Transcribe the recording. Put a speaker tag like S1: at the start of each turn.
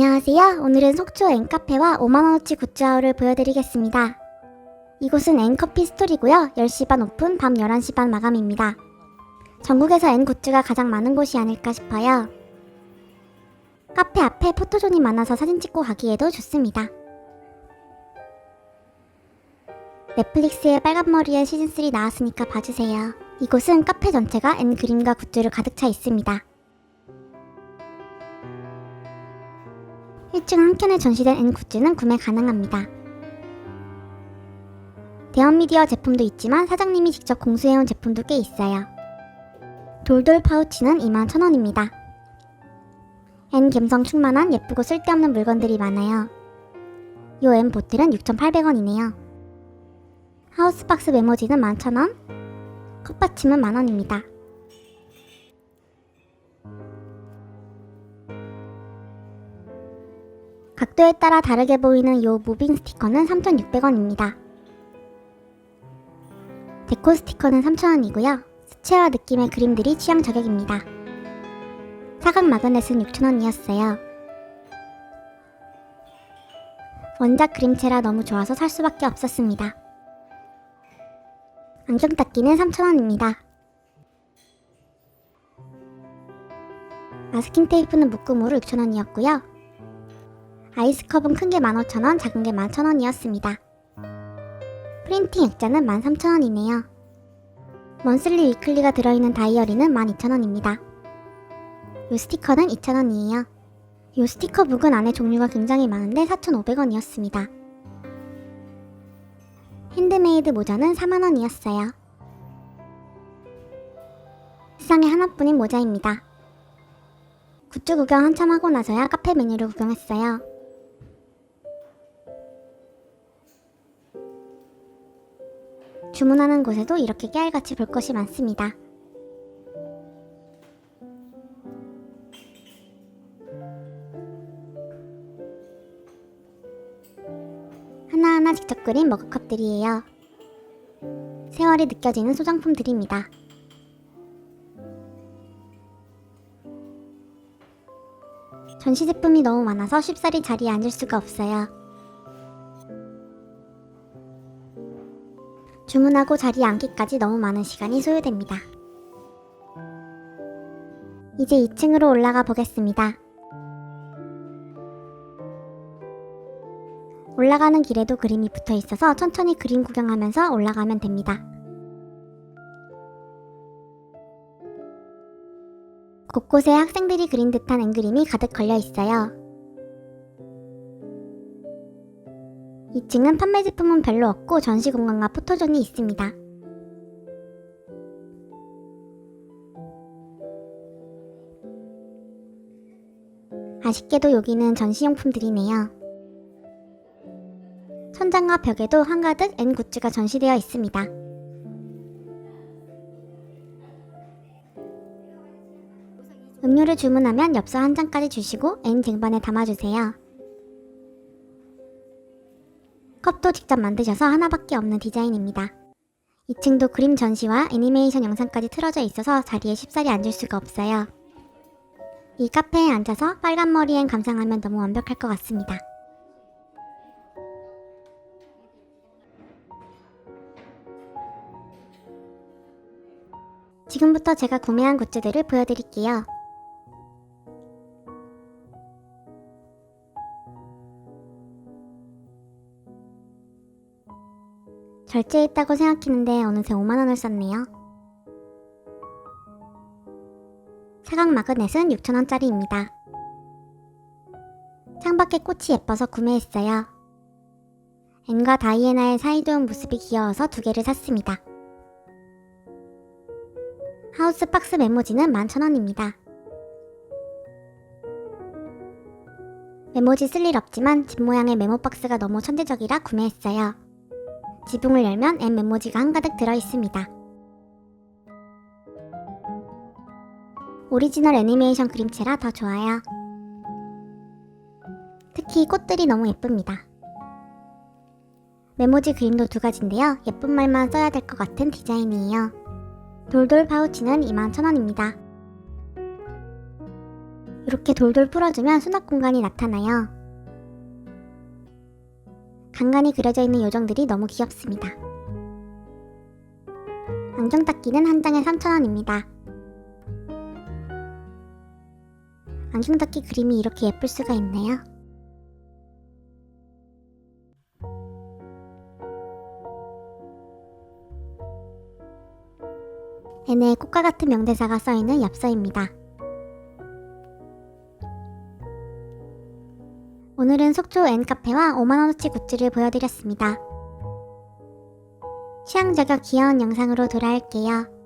S1: 안녕하세요. 오늘은 속초 N카페와 5만원어치 굿즈하울을 보여드리겠습니다. 이곳은 N커피 스토리고요. 10시 반 오픈, 밤 11시 반 마감입니다. 전국에서 N 굿즈가 가장 많은 곳이 아닐까 싶어요. 카페 앞에 포토존이 많아서 사진 찍고 가기에도 좋습니다. 넷플릭스의 빨간머리의 시즌3 나왔으니까 봐주세요. 이곳은 카페 전체가 N 그림과 굿즈로 가득 차 있습니다. 1층 한 켠에 전시된 N 굿즈는 구매 가능합니다. 대원미디어 제품도 있지만 사장님이 직접 공수해온 제품도 꽤 있어요. 돌돌 파우치는 21,000원입니다. N 감성 충만한 예쁘고 쓸데없는 물건들이 많아요. 요 N 보틀은 6,800원이네요. 하우스박스 메모지는 11,000원, 컵받침은 만원입니다. 각도에 따라 다르게 보이는 요 무빙 스티커는 3,600원입니다. 데코 스티커는 3,000원이고요. 수채화 느낌의 그림들이 취향 저격입니다. 사각 마그넷은 6,000원이었어요. 원작 그림체라 너무 좋아서 살 수밖에 없었습니다. 안경 닦기는 3,000원입니다. 마스킹 테이프는 묶음으로 6,000원이었고요. 아이스컵은 큰 게 15,000원, 작은 게 11,000원이었습니다. 프린팅 액자는 13,000원이네요. 먼슬리 위클리가 들어있는 다이어리는 12,000원입니다. 요 스티커는 2,000원이에요. 요 스티커 북은 안에 종류가 굉장히 많은데 4,500원이었습니다. 핸드메이드 모자는 4만원이었어요. 세상에 하나뿐인 모자입니다. 굿즈 구경 한참 하고 나서야 카페 메뉴를 구경했어요. 주문하는 곳에도 이렇게 깨알같이 볼 것이 많습니다. 하나하나 직접 그린 머그컵들이에요. 세월이 느껴지는 소장품들입니다. 전시 제품이 너무 많아서 쉽사리 자리에 앉을 수가 없어요. 주문하고 자리에 앉기까지 너무 많은 시간이 소요됩니다. 이제 2층으로 올라가 보겠습니다. 올라가는 길에도 그림이 붙어 있어서 천천히 그림 구경하면서 올라가면 됩니다. 곳곳에 학생들이 그린 듯한 앵그림이 가득 걸려 있어요. 2층은 판매 제품은 별로 없고 전시 공간과 포토존이 있습니다. 아쉽게도 여기는 전시용품들이네요. 천장과 벽에도 한가득 N 굿즈가 전시되어 있습니다. 음료를 주문하면 엽서 한 장까지 주시고 N 쟁반에 담아주세요. 컵도 직접 만드셔서 하나밖에 없는 디자인입니다. 2층도 그림 전시와 애니메이션 영상까지 틀어져 있어서 자리에 쉽사리 앉을 수가 없어요. 이 카페에 앉아서 빨간 머리엔 감상하면 너무 완벽할 것 같습니다. 지금부터 제가 구매한 굿즈들을 보여드릴게요. 결제했다고 생각했는데 어느새 5만원을 썼네요. 사각 마그넷은 6천원짜리입니다. 창밖에 꽃이 예뻐서 구매했어요. 앤과 다이애나의 사이좋은 모습이 귀여워서 두 개를 샀습니다. 하우스 박스 메모지는 11,000원입니다. 메모지 쓸 일 없지만 집 모양의 메모 박스가 너무 천재적이라 구매했어요. 지붕을 열면 M 메모지가 한가득 들어있습니다. 오리지널 애니메이션 그림체라 더 좋아요. 특히 꽃들이 너무 예쁩니다. 메모지 그림도 두 가지인데요. 예쁜 말만 써야 될 것 같은 디자인이에요. 돌돌 파우치는 21,000원입니다. 이렇게 돌돌 풀어주면 수납 공간이 나타나요. 간간히 그려져 있는 요정들이 너무 귀엽습니다. 안경 닦기는 한 장에 3,000원입니다. 안경 닦기 그림이 이렇게 예쁠 수가 있네요. N의 꽃과 같은 명대사가 써있는 엽서입니다. 오늘은 속초 N카페와 5만원어치 굿즈를 보여드렸습니다. 취향 저격 귀여운 영상으로 돌아올게요.